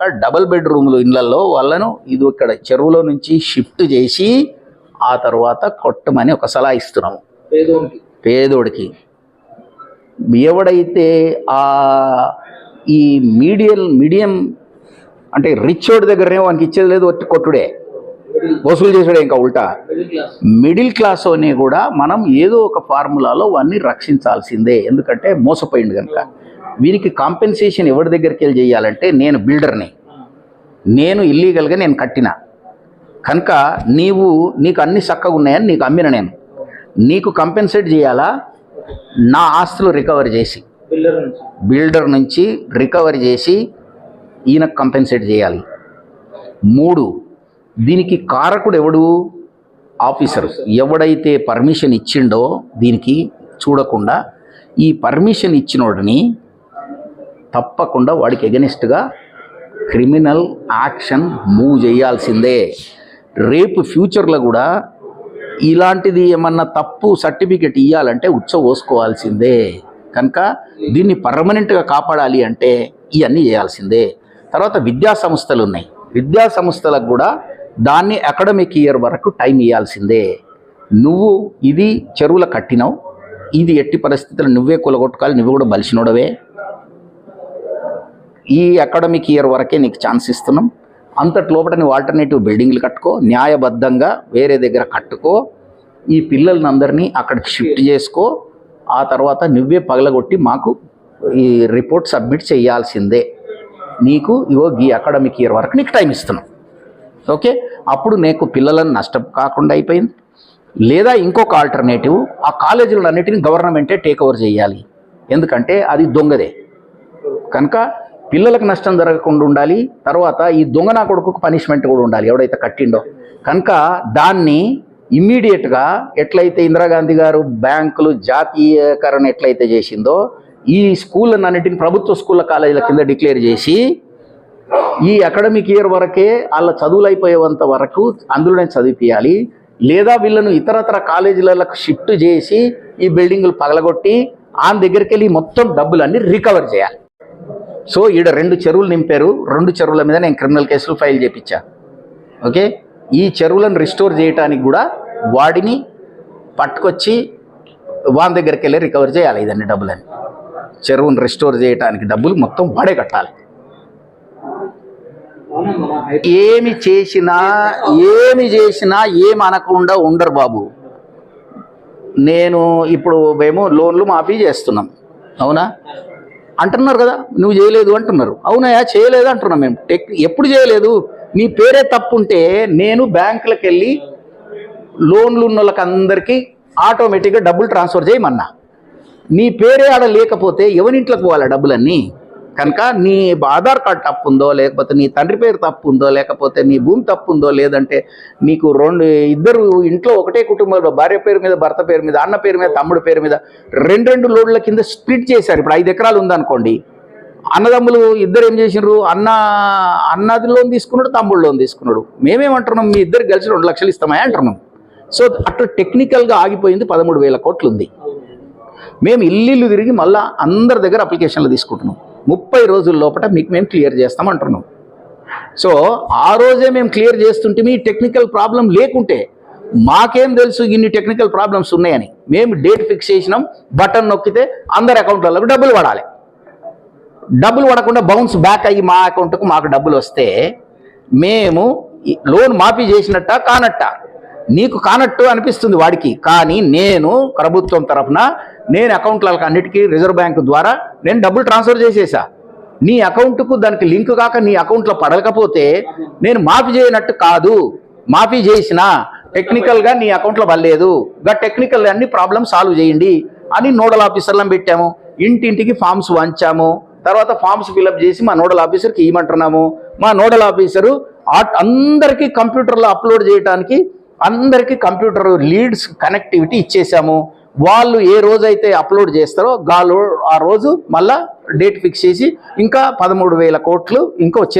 Double బెడ్రూమ్లు ఇళ్ళలో వాళ్ళను ఇది ఇక్కడ చెరువులో నుంచి షిఫ్ట్ చేసి ఆ తర్వాత కొట్టమని ఒక సలహా ఇస్తున్నాము. పేదోడికి. ఎవడైతే ఆ ఈ మీడియం మీడియం అంటే రిచ్ వాడి దగ్గరనే వానికి ఇచ్చేది లేదు ఒట్టి కొట్టుడే. వసూలు చేసాడే ఇంకా ఉల్టా. మిడిల్ క్లాస్ మిడిల్ క్లాస్ అని కూడా మనం ఏదో ఒక ఫార్ములాలో వాడిని రక్షించాల్సిందే. ఎందుకంటే మోసపోయింది కనుక. వీరికి కాంపెన్సేషన్ ఎవరి దగ్గరికి వెళ్ళి చేయాలంటే నేను బిల్డర్ని నేను ఇల్లీగల్గా నేను కట్టిన. కనుక నీవు నీకు అన్ని చక్కగా ఉన్నాయని నీకు అమ్మిన నేను. నీకు కంపెన్సేట్ చేయాలా? నా ఆస్తులు రికవర్ చేసి. బిల్డర్ నుంచి. బిల్డర్ నుంచి రికవర్ చేసి ఈయనకు కంపెన్సేట్ చేయాలి. మూడు దీనికి కారకుడు ఎవడు? ఆఫీసర్ ఎవడైతే పర్మిషన్ ఇచ్చిండో దీనికి చూడకుండా ఈ పర్మిషన్ ఇచ్చినోడిని తప్పకుండా వాడికి ఎగనిస్ట్గా క్రిమినల్ యాక్షన్ మూవ్ చేయాల్సిందే. రేపు ఫ్యూచర్లో కూడా ఇలాంటిది ఏమన్నా తప్పు సర్టిఫికెట్ ఇవ్వాలంటే ఉచ్చ పోసుకోవాల్సిందే కనుక దీన్ని పర్మనెంట్గా కాపాడాలి అంటే ఇవన్నీ చేయాల్సిందే. తర్వాత విద్యా సంస్థలు ఉన్నాయి. విద్యా సంస్థలకు కూడా దాన్ని అకాడమిక్ ఇయర్ వరకు టైం ఇవ్వాల్సిందే నువ్వు ఇది చెరువుల కట్టినావు ఇది ఎట్టి పరిస్థితుల్లో నువ్వే కొలగొట్టుకోవాలి నువ్వు కూడా బలిసినోడవే. ఈ అకాడమిక్ ఇయర్ వరకే నీకు ఛాన్స్ ఇస్తున్నాం. అంతటి లోపల నువ్వు ఆల్టర్నేటివ్ బిల్డింగ్లు కట్టుకో న్యాయబద్ధంగా వేరే దగ్గర కట్టుకో ఈ పిల్లల్ని అందరినీ అక్కడికి షిఫ్ట్ చేసుకో ఆ తర్వాత నువ్వే పగలగొట్టి మాకు ఈ రిపోర్ట్ సబ్మిట్ చేయాల్సిందే. నీకు ఇవో ఈ అకాడమిక్ ఇయర్ వరకు నీకు టైం ఇస్తున్నాం. ఓకే అప్పుడు నీకు పిల్లలను నష్టం కాకుండా అయిపోయింది. లేదా ఇంకొక ఆల్టర్నేటివ్ ఆ కాలేజీలన్నిటిని గవర్నమెంటే టేక్ ఓవర్ చేయాలి. ఎందుకంటే అది దొంగదే. కనుక పిల్లలకు నష్టం జరగకుండా ఉండాలి. తర్వాత ఈ దొంగ నా కొడుకు పనిష్మెంట్ కూడా ఉండాలి. ఎవడైతే కట్టిండో. కనుక దాన్ని ఇమ్మీడియట్గా ఎట్లయితే ఇందిరాగాంధీ గారు బ్యాంకులు జాతీయకరణ ఎట్లయితే చేసిందో ఈ స్కూళ్ళన్నింటిని ప్రభుత్వ స్కూళ్ళ కాలేజీల కింద డిక్లేర్ చేసి ఈ అకాడమిక్ ఇయర్ వరకే వాళ్ళ చదువులు అయిపోయేంత వరకు అందులోనే చదివిపియాలి. లేదా వీళ్ళను ఇతరతర కాలేజీలకు షిఫ్ట్ చేసి ఈ బిల్డింగులు పగలగొట్టి ఆ దగ్గరికి వెళ్ళి మొత్తం డబ్బులన్నీ రికవర్ చేయాలి. సో ఈడ రెండు చెరువులు నింపారు. రెండు చెరువుల మీద నేను క్రిమినల్ కేసులు ఫైల్ చేయించా ఓకే? ఈ చెరువులను రిస్టోర్ చేయడానికి కూడా వాడిని పట్టుకొచ్చి వాని దగ్గరికి వెళ్ళి రికవర్ చేయాలి ఇదన్నీ డబ్బులని. చెరువును రిస్టోర్ చేయడానికి డబ్బులు మొత్తం వాడే కట్టాలి. ఏమి చేసినా ఏమి చేసినా ఏమి అనకుండా ఉండరు బాబు. నేను ఇప్పుడు మేము లోన్లు మాఫీ చేస్తున్నాం. అవునా? అంటున్నారు కదా నువ్వు చేయలేదు అంటున్నారు. అవునయా చేయలేదు అంటున్నాం మేము. టెక్ ఎప్పుడు చేయలేదు? నీ పేరే తప్పుంటే నేను బ్యాంకులకు వెళ్ళి లోన్లు ఉన్న వాళ్ళకి అందరికీ ఆటోమేటిక్గా డబ్బులు ట్రాన్స్ఫర్ చేయమన్నా. నీ పేరే ఆడ లేకపోతే ఎవరింట్లోకి పోవాలా డబ్బులన్నీ? కనుక నీ ఆధార్ కార్డ్ తప్పు ఉందో లేకపోతే నీ తండ్రి పేరు తప్పు ఉందో లేకపోతే నీ భూమి తప్పు ఉందో లేదంటే నీకు రెండు ఇద్దరు ఇంట్లో ఒకటే కుటుంబంలో భార్య పేరు మీద భర్త పేరు మీద అన్న పేరు మీద తమ్ముడు పేరు మీద రెండు రెండు లోడ్ల కింద స్ప్లిట్ చేశారు. ఇప్పుడు ఐదు ఎకరాలు ఉందనుకోండి. అన్నదమ్ములు ఇద్దరు ఏం చేసినారు అన్న అన్నది లోన్ తీసుకున్నాడు తమ్ముడు లోన్ తీసుకున్నాడు. మేమేమంటున్నాం? మీ ఇద్దరు కలిసి రెండు లక్షలు ఇస్తామా అంటున్నాం. సో అట్లా టెక్నికల్గా ఆగిపోయింది పదమూడు వేల కోట్లు ఉంది మేము ఇల్లు తిరిగి మళ్ళా అందరి దగ్గర అప్లికేషన్లు తీసుకుంటున్నాం. ముప్పై రోజుల లోపల మీకు మేము క్లియర్ చేస్తాం అంటున్నాం సో ఆ రోజే మేము క్లియర్ చేస్తుంటే మీ టెక్నికల్ ప్రాబ్లం లేకుంటే మాకేం తెలుసు ఇన్ని టెక్నికల్ ప్రాబ్లమ్స్ ఉన్నాయని. మేము డేట్ ఫిక్స్ చేసినాం బటన్ నొక్కితే అందరి అకౌంట్లకు డబ్బులు పడాలి. డబ్బులు పడకుండా బౌన్స్ బ్యాక్ అయ్యి మా అకౌంట్కు మాకు డబ్బులు వస్తే మేము లోన్ మాఫీ చేసినట్ట కానట్ట? నీకు కానట్టు అనిపిస్తుంది వాడికి. కానీ నేను ప్రభుత్వం తరఫున నేను అకౌంట్లకు అన్నిటికీ రిజర్వ్ బ్యాంక్ ద్వారా నేను డబ్బులు ట్రాన్స్ఫర్ చేసేసా. నీ అకౌంట్కు దానికి లింక్ కాక నీ అకౌంట్లో పడకపోతే నేను మాఫీ చేయనట్టు కాదు. మాఫీ చేసిన టెక్నికల్గా నీ అకౌంట్లో పడలేదు. గా టెక్నికల్ అన్ని ప్రాబ్లమ్ సాల్వ్ చేయండి అని నోడల్ ఆఫీసర్లను పెట్టాము. ఇంటింటికి ఫామ్స్ వంచాము. తర్వాత ఫామ్స్ ఫిలప్ చేసి మా నోడల్ ఆఫీసర్కి ఇవ్వమంటున్నాము. మా నోడల్ ఆఫీసరు అందరికీ కంప్యూటర్లో అప్లోడ్ చేయడానికి అందరికీ కంప్యూటర్ లీడ్స్ కనెక్టివిటీ ఇచ్చేసాము. వాళ్ళు ఏ రోజైతే అప్లోడ్ చేస్తారో గాలు ఆ రోజు మళ్ళా డేట్ ఫిక్స్ చేసి ఇంకా పదమూడు వేల కోట్లు ఇంకా వచ్చే